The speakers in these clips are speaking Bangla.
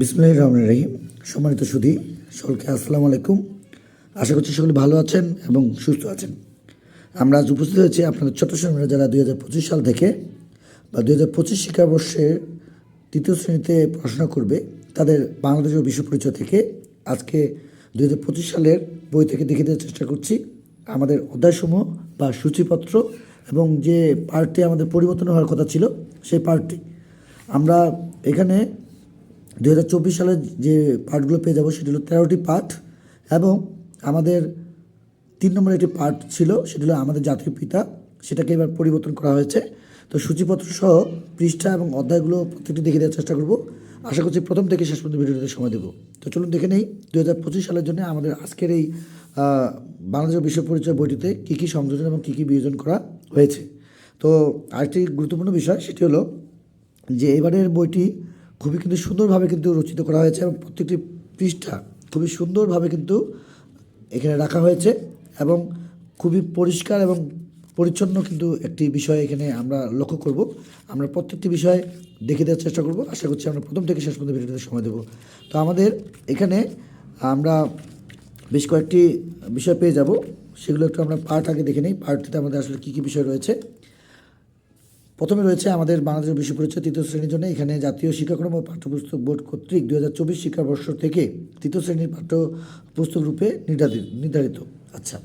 বিসমুল্লাহ রহমান রহিম। সম্মানিত সুধি সকলকে আসসালামু আলাইকুম। আশা করছি সকলে ভালো আছেন এবং সুস্থ আছেন। আমরা আজ উপস্থিত হয়েছি আপনাদের ছোট শ্রেণীরা যারা দুই হাজার পঁচিশ সাল থেকে বা দুই হাজার পঁচিশ শিক্ষাবর্ষের তৃতীয় শ্রেণীতে পড়াশোনা করবে, তাদের বাংলাদেশ ও বিশ্ব পরিচয় থেকে আজকে দুই হাজার পঁচিশ সালের বই থেকে দেখে দেওয়ার চেষ্টা করছি। আমাদের অধ্যায়সমূহ বা সূচিপত্র এবং যে পার্টটি আমাদের পরিবর্তন হওয়ার কথা ছিল, সেই পার্টটি আমরা এখানে দু হাজার চব্বিশ সালের যে পার্টগুলো পেয়ে যাব সেটি হলো তেরোটি পার্ট এবং আমাদের তিন নম্বর একটি পার্ট ছিল, সেটি হলো আমাদের জাতীয় পিতা। সেটাকে এবার পরিবর্তন করা হয়েছে। তো সূচিপত্র সহ পৃষ্ঠা এবং অধ্যায়গুলো প্রত্যেকটি দেখে দেওয়ার চেষ্টা করব। আশা করছি প্রথম থেকে শেষ পর্যন্ত ভিডিওতে সময় দেবো। তো চলুন দেখে নেই দু হাজার পঁচিশ সালের জন্য আমাদের আজকের এই বাংলাদেশ বিশ্ব পরিচয় বইটিতে কী কী সংযোজন এবং কী কী বিয়োজন করা হয়েছে। তো আরেকটি গুরুত্বপূর্ণ বিষয়, সেটি হলো যে এবারের বইটি খুবই কিন্তু সুন্দরভাবে কিন্তু রচিত করা হয়েছে এবং প্রত্যেকটি পৃষ্ঠা খুবই সুন্দরভাবে কিন্তু এখানে রাখা হয়েছে এবং খুবই পরিষ্কার এবং পরিচ্ছন্ন কিন্তু একটি বিষয় এখানে আমরা লক্ষ্য করব। আমরা প্রত্যেকটি বিষয় দেখে দেওয়ার চেষ্টা করব। আশা করছি আমরা প্রথম থেকে শেষ পর্যন্ত ভিডিওতে সময় দেবো। তো আমাদের এখানে আমরা বেশ কয়েকটি বিষয় পেয়ে যাব। সেগুলো একটু আমরা পার্ট আগে দেখে নিই। পার্টটিতে আমাদের আসলে কী কী বিষয় রয়েছে? প্রথমে রয়েছে আমাদের বাংলাদেশের বিশ্ব পরিচয় তৃতীয় শ্রেণির জন্য। এখানে জাতীয় শিক্ষাক্রম ও পাঠ্যপুস্তক বোর্ড কর্তৃক দু হাজার চব্বিশ শিক্ষাবর্ষ থেকে তৃতীয় শ্রেণির পাঠ্যপুস্তক রূপে নির্ধারিত নির্ধারিত। আচ্ছা।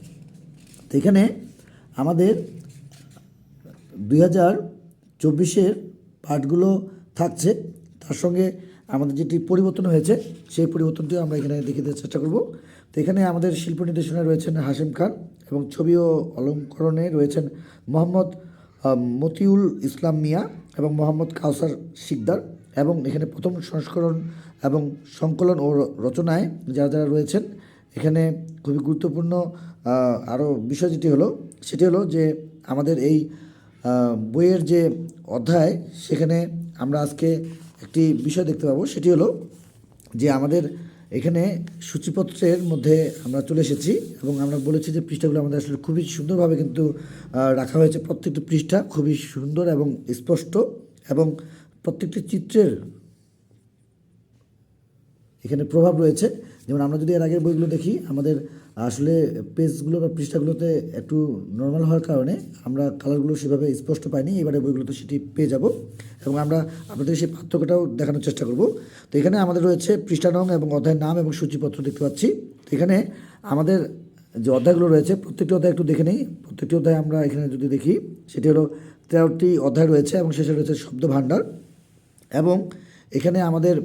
তো এখানে আমাদের দুই হাজার চব্বিশের পাঠগুলো থাকছে। তার সঙ্গে আমাদের যেটি পরিবর্তন হয়েছে, সেই পরিবর্তনটিও আমরা এখানে দেখে দেওয়ার চেষ্টা করব। তো এখানে আমাদের শিল্প নির্দেশনায় রয়েছেন হাশিম খান এবং ছবি ও অলঙ্করণে রয়েছেন মোহাম্মদ মতিউল ইসলাম মিয়া এবং মোহাম্মদ কাউসার শিকদার এবং এখানে প্রথম সংস্করণ এবং সংকলন ও রচনায় যারা যারা রয়েছেন, এখানে খুবই গুরুত্বপূর্ণ আরও বিষয় যেটি হলো, সেটি হলো যে আমাদের এই বইয়ের যে অধ্যায়, সেখানে আমরা আজকে একটি বিষয় দেখতে পাবো, সেটি হলো যে আমাদের এখানে সূচিপত্রের মধ্যে আমরা চলে এসেছি এবং আমরা বলেছি যে পৃষ্ঠাগুলো আমাদের আসলে খুবই সুন্দরভাবে কিন্তু রাখা হয়েছে। প্রত্যেকটি পৃষ্ঠা খুবই সুন্দর এবং স্পষ্ট এবং প্রত্যেকটি চিত্রের এখানে প্রভাব রয়েছে। যেমন আমরা যদি এর আগের বইগুলো দেখি, আমাদের আসলে পেজগুলো বা পৃষ্ঠাগুলোতে একটু নর্মাল হওয়ার কারণে আমরা কালারগুলো সেভাবে স্পষ্ট পাইনি, এবারে বইগুলোতে সেটি পেয়ে যাব এবং আমরা আপনাদের সেই পার্থক্যটাও দেখানোর চেষ্টা করব। তো এখানে আমাদের রয়েছে পৃষ্ঠা নং এবং অধ্যায়ের নাম এবং সূচিপত্র দেখতে পাচ্ছি। তো এখানে আমাদের যে অধ্যায়গুলো রয়েছে, প্রত্যেকটি অধ্যায় একটু দেখে নিই, প্রত্যেকটি অধ্যায় আমরা এখানে যদি দেখি, সেটি হলো তেরোটি অধ্যায় রয়েছে এবং শেষে রয়েছে শব্দ ভাণ্ডার এবং এখানে আমাদের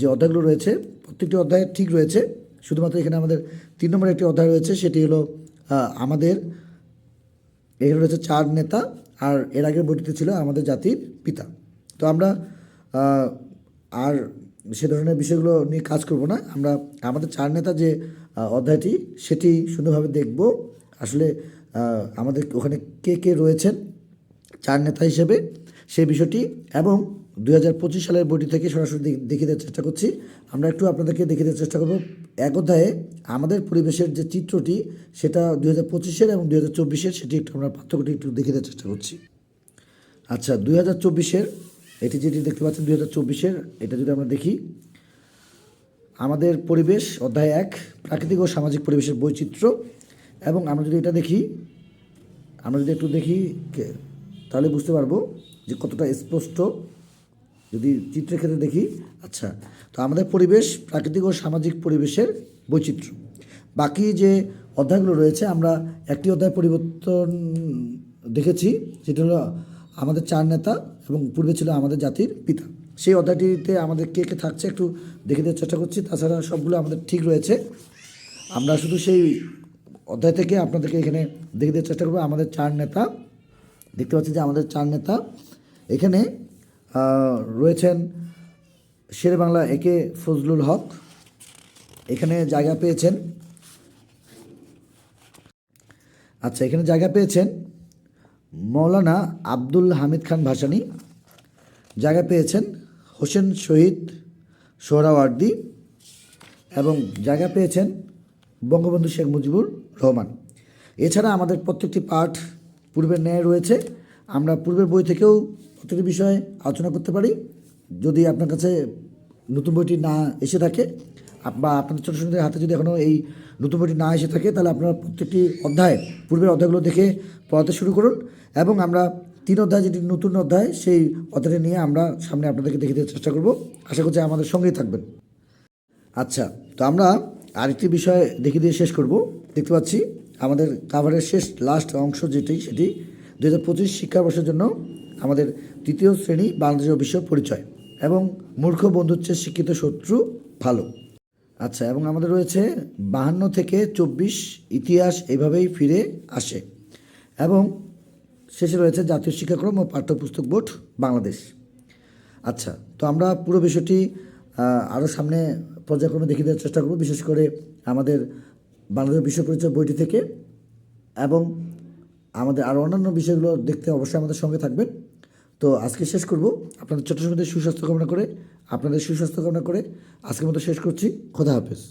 যে অধ্যায়গুলো রয়েছে, প্রত্যেকটি অধ্যায় ঠিক রয়েছে। শুধুমাত্র এখানে আমাদের তিন নম্বর একটি অধ্যায় রয়েছে, সেটি হলো আমাদের, এখানে রয়েছে চার নেতা, আর এর আগের বইটিতে ছিল আমাদের জাতির পিতা। তো আমরা আর সে ধরনের বিষয়গুলো নিয়ে কাজ করব না, আমরা, আমাদের চার নেতা যে অধ্যায়টি, সেটি সুন্দরভাবে দেখব। আসলে আমাদের ওখানে কে কে রয়েছেন চার নেতা হিসেবে সেই বিষয়টি, এবং দুই হাজার পঁচিশ সালের বইটি থেকে সরাসরি দেখ- দেওয়ার চেষ্টা করছি। আমরা একটু আপনাদেরকে দেখে দেওয়ার চেষ্টা করব। এক অধ্যায়ে আমাদের পরিবেশের যে চিত্রটি, সেটা দুই হাজার পঁচিশের এবং দুই হাজার চব্বিশের, সেটি একটু আমরা পার্থক্যটি একটু দেখে দেওয়ার চেষ্টা করছি। আচ্ছা দুই হাজার চব্বিশের, এটি যেটি দেখতে পাচ্ছেন, দুই হাজার চব্বিশের, এটা যদি আমরা দেখি। আমাদের পরিবেশ, অধ্যায় এক, প্রাকৃতিক ও সামাজিক পরিবেশের বৈচিত্র্য। এবং আমরা যদি এটা দেখি, আমরা যদি একটু দেখি তাহলে বুঝতে পারব যে কতটা স্পষ্ট। যদি চিত্রের ক্ষেত্রে দেখি আচ্ছা তো আমাদের পরিবেশ প্রাকৃতিক ও সামাজিক পরিবেশের বৈচিত্র্য। বাকি যে অধ্যায়গুলো রয়েছে, আমরা একটি অধ্যায় পরিবর্তন দেখেছি যেটা হলো আমাদের চার নেতা এবং পূর্বে ছিল আমাদের জাতির পিতা। সেই অধ্যায়টিতে আমাদের কে কে থাকছে একটু দেখে দেওয়ার চেষ্টা করছি, তাছাড়া সবগুলো আমাদের ঠিক রয়েছে। আমরা শুধু সেই অধ্যায় থেকে আপনাদেরকে এখানে দেখে দেওয়ার চেষ্টা করব। আমাদের চার নেতা, দেখতে পাচ্ছি যে আমাদের চার নেতা, এখানে রয়েছেন শেরে বাংলা একে ফজলুল হক। এখানে জায়গা পেয়েছেন। আচ্ছা এখানে জায়গা পেয়েছেন মৌলানা আব্দুল হামিদ খান ভাসানি। জায়গা পেয়েছেন হোসেন শহীদ সোহরাওয়ার্দী। এবং জায়গা পেয়েছেন বঙ্গবন্ধু শেখ মুজিবুর রহমান। এছাড়া আমাদের প্রত্যেকটি পাঠ পূর্বের ন্যায় রয়েছে। আমরা পূর্বের বই থেকেও প্রত্যেকটি বিষয়ে আলোচনা করতে পারি। যদি আপনার কাছে নতুন বইটি না এসে থাকে বা আপনাদের ছোটো ছোটোদের হাতে যদি এখনও এই নতুন বইটি না এসে থাকে, তাহলে আপনারা প্রত্যেকটি অধ্যায়, পূর্বের অধ্যায়গুলো দেখে পড়াতে শুরু করুন এবং আমরা তিন অধ্যায়, যেটি নতুন অধ্যায়, সেই অধ্যায়টি নিয়ে আমরা সামনে আপনাদেরকে দেখে দেওয়ার চেষ্টা করব। আশা করছি আমাদের সঙ্গেই থাকবেন। আচ্ছা তো আমরা আরেকটি বিষয় দেখে দিয়ে শেষ করব। দেখতে পাচ্ছি, আমাদের কাভারের শেষ লাস্ট অংশ যেটি, সেটি দু হাজার পঁচিশ শিক্ষাবর্ষের জন্য আমাদের তৃতীয় শ্রেণি বাংলাদেশ ও বিশ্ব পরিচয় এবং মূর্খ বন্ধুত্বের শিক্ষিত শত্রু ভালো। আচ্ছা এবং আমাদের রয়েছে বাহান্ন থেকে চব্বিশ ইতিহাস এভাবেই ফিরে আসে। এবং শেষে রয়েছে জাতীয় শিক্ষাক্রম ও পাঠ্যপুস্তক বোর্ড বাংলাদেশ। আচ্ছা তো আমরা পুরো বিষয়টি আরও সামনে পর্যায়ক্রমে দেখিয়ে দেওয়ার চেষ্টা করব, বিশেষ করে আমাদের বাংলাদেশ বিশ্ব পরিচয় বইটি থেকে। এবং আমাদের আরও অন্যান্য বিষয়গুলো দেখতে অবশ্যই আমাদের সঙ্গে থাকবেন। তো আজকে শেষ করব। আপনাদের ছোটো ছোটোদের সুস্বাস্থ্য কামনা করে, আপনাদের সুস্বাস্থ্য কামনা করে আজকের মতো শেষ করছি। খোদা হাফেজ।